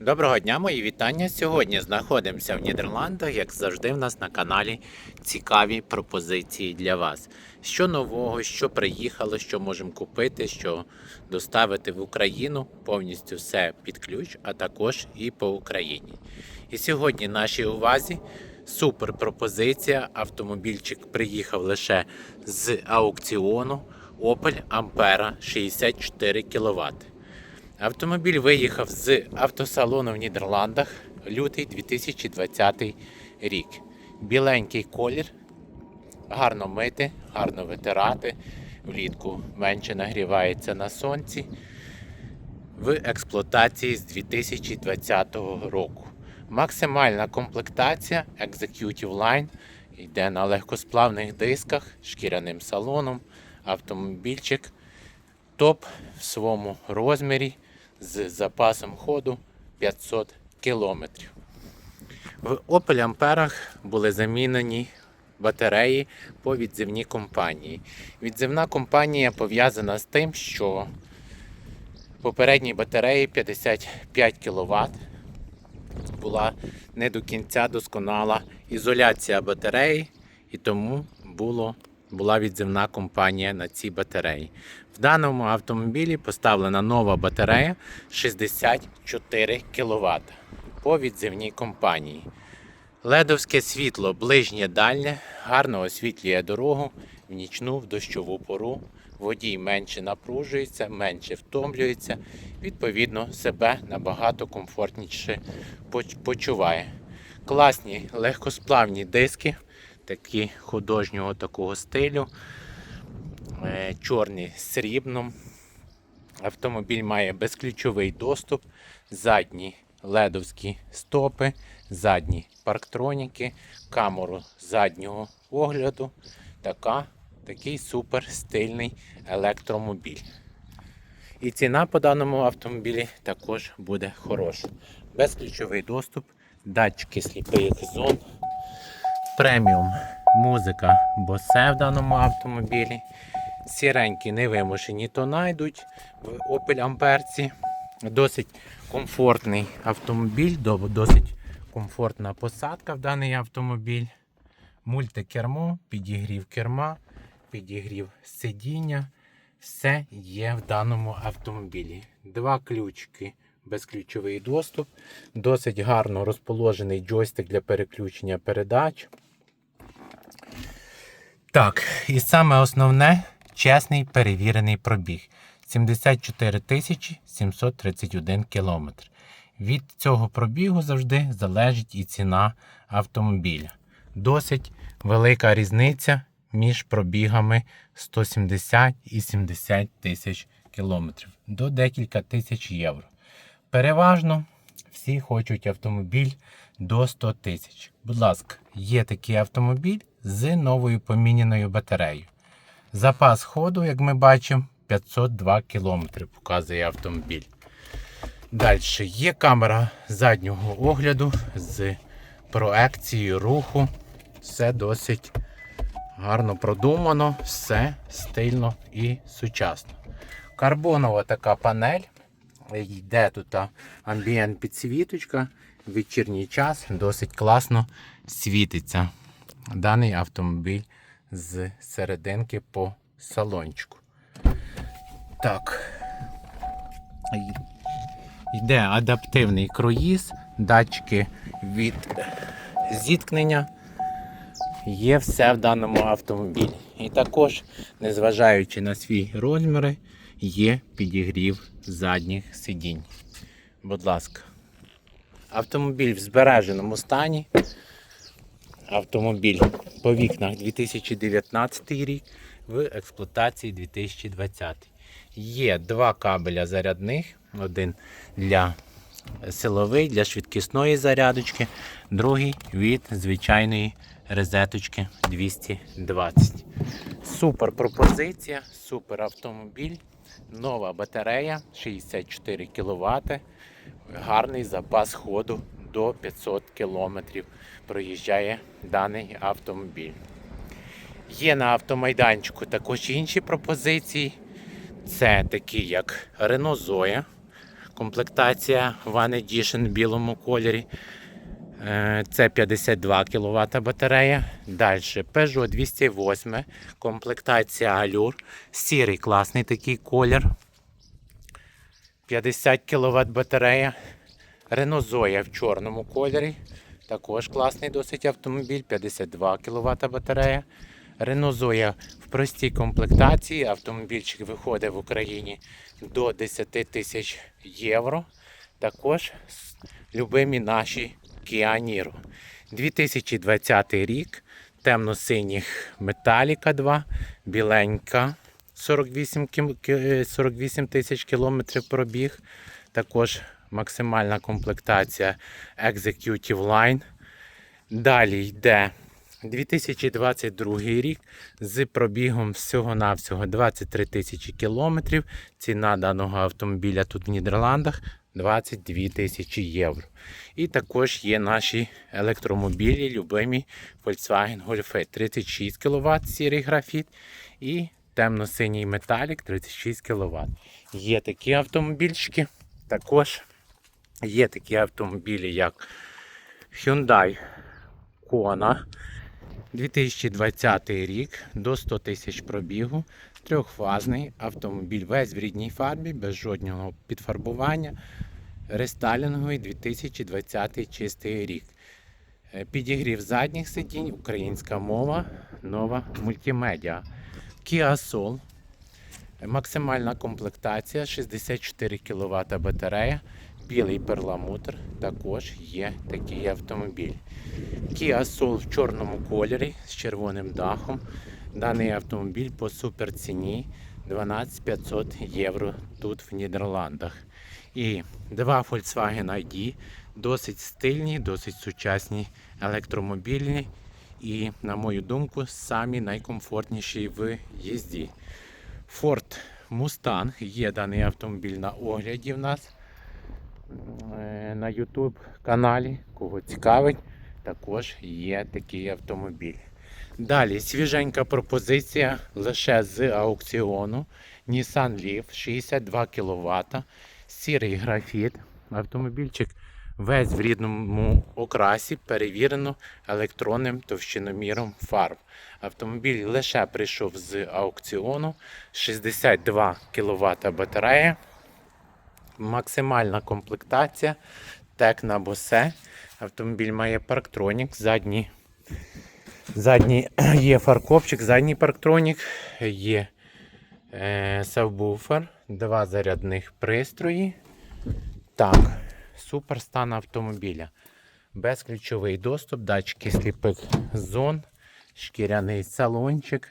Доброго дня, мої вітання. Сьогодні знаходимося в Нідерландах, як завжди, в нас на каналі цікаві пропозиції для вас. Що нового, що приїхало, що можемо купити, що доставити в Україну. Повністю все під ключ, а також і по Україні. І сьогодні нашій увазі супер пропозиція. Автомобільчик приїхав лише з аукціону Opel Ampera 64 кВт. Автомобіль виїхав з автосалону в Нідерландах лютий 2020 рік. Біленький колір, гарно мити, гарно витирати. Влітку менше нагрівається на сонці. В експлуатації з 2020 року. Максимальна комплектація Executive Line йде на легкосплавних дисках, шкіряним салоном. Автомобільчик топ в своєму розмірі з запасом ходу 500 км. В Opel Амперах були замінені батареї по відзивній компанії. Відзивна компанія пов'язана з тим, що попередній батареї 55 кВт була не до кінця досконала ізоляція батареї, і тому було, була відзивна компанія на ці батареї. В даному автомобілі поставлена нова батарея 64 кВт по відзивній компанії. Ледовське світло ближнє дальнє, гарно освітлює дорогу в нічну в дощову пору. Водій менше напружується, менше втомлюється, відповідно, себе набагато комфортніше почуває. Класні легкосплавні диски, такі художнього такого стилю, е, чорні з срібном. Автомобіль має безключовий доступ, задні ледовські стопи, задні парктроніки, камеру заднього огляду. Така, такий супер стильний електромобіль. І ціна по даному автомобілі також буде хороша. Безключовий доступ, датчики сліпих зон, преміум музика Bose в даному автомобілі. Сіренькі невимушені тона йдуть в Opel Амперці. Досить комфортний автомобіль, досить комфортна посадка в даний автомобіль. Мультикермо, підігрів керма, підігрів сидіння. Все є в даному автомобілі. Два ключики, безключовий доступ, досить гарно розположений джойстик для переключення передач. Так, і саме основне чесний перевірений пробіг 74 тисячі 731 кілометр. Від цього пробігу завжди залежить і ціна автомобіля. Досить велика різниця між пробігами 170 і 70 тисяч кілометрів до декілька тисяч євро. Переважно всі хочуть автомобіль до 100 тисяч. Будь ласка, є такий автомобіль з новою поміняною батареєю. Запас ходу, як ми бачимо, 502 км показує автомобіль. Далі є камера заднього огляду з проекцією руху. Все досить гарно продумано, все стильно і сучасно. Карбонова така панель. Йде тут амбієнт підсвіточка. Вечірній час досить класно світиться даний автомобіль з серединки по салончику. Так. Йде адаптивний круїз, датчики від зіткнення. Є все в даному автомобілі. І також, незважаючи на свій розміри, є підігрів задніх сидінь. Будь ласка. Автомобіль в збереженому стані. Автомобіль по вікнах 2019 рік, в експлуатації 2020. Є два кабеля зарядних, один для силовий, для швидкісної зарядочки, другий від звичайної розеточки 220. Супер пропозиція, супер автомобіль, нова батарея 64 кВт, гарний запас ходу до 500 км проїжджає даний автомобіль. Є на автомайданчику також інші пропозиції. Це такі, як Renault Zoe, комплектація One Edition в білому кольорі. Е, Це 52 кВт батарея. Далі Peugeot 208, комплектація Allure. Сірий класний такий колір. 50 кВт батарея. Renault Zoe в чорному кольорі. Також класний досить автомобіль, 52 кВт батарея. Renault Zoe в простій комплектації. Автомобільчик виходить в Україні до 10 тисяч євро. Також любимі наші Kia Niro. 2020 рік. Темно-синіх Металіка 2, біленька 48 кім- е, 48 тисяч кілометрів пробіг. Також максимальна комплектація Executive Line. Далі йде 2022 рік з пробігом всього-навсього 23 тисячі кілометрів. Ціна даного автомобіля тут в Нідерландах 22 тисячі євро. І також є наші електромобілі, любимі Volkswagen Golf 36 кВт сірий графіт і темно-синій металік 36 кВт. Є такі автомобільчики. Також є такі автомобілі, як Hyundai Kona 2020 рік до 100 тисяч пробігу. Трьохфазний автомобіль весь в рідній фарбі, без жодного підфарбування. Рестайлінговий 2020 чистий рік. Е, Підігрів задніх сидінь, українська мова, нова мультимедіа. Kia Soul. Максимальна комплектація 64 кВт батарея, білий перламутр. Також є такий автомобіль. Kia Soul в чорному кольорі з червоним дахом. Даний автомобіль по суперціні 12 500 євро тут в Нідерландах. І два Volkswagen ID, досить стильні, досить сучасні електромобільні. І, на мою думку, самі найкомфортніші в їзді. Ford Mustang є даний автомобіль на огляді в нас на YouTube каналі. Кого цікавить, також є такий автомобіль. Далі свіженька пропозиція лише з аукціону. Nissan Leaf 62 кВт, сірий графіт. Автомобільчик весь в рідному окрасі, перевірено електронним товщиноміром фарб. Автомобіль лише прийшов з аукціону. 62 кВт батарея. Максимальна комплектація. Текна Bose. Автомобіль має парктронік, задній Задній є фаркопчик, задній парктронік, є е, сабвуфер, два зарядних пристрої. Так, супер стан автомобіля. Безключовий доступ, датчики сліпих зон, шкіряний салончик.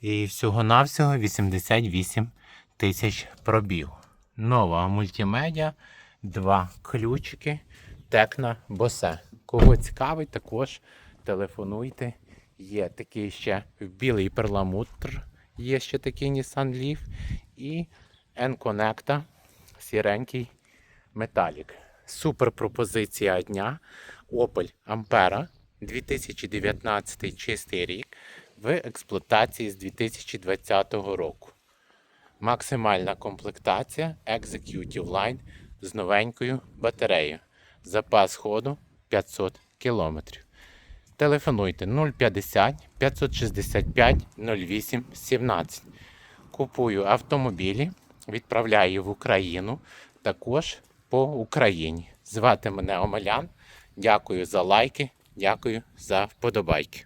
І всього-навсього 88 тисяч пробіг. Нова мультимедіа, два ключики, Текна Босе. Кого цікавить, також телефонуйте. Є такий ще білий перламутр, є ще такий Nissan Leaf і N-Connecta сіренький металік. Супер пропозиція дня. Opel Ampera 2019 чистий рік в експлуатації з 2020 року. Максимальна комплектація Executive Line з новенькою батареєю. Запас ходу 500 км. Телефонуйте 050 565 08 17. Купую автомобілі, відправляю в Україну, також по Україні. Звати мене Омелян. Дякую за лайки, дякую за вподобайки.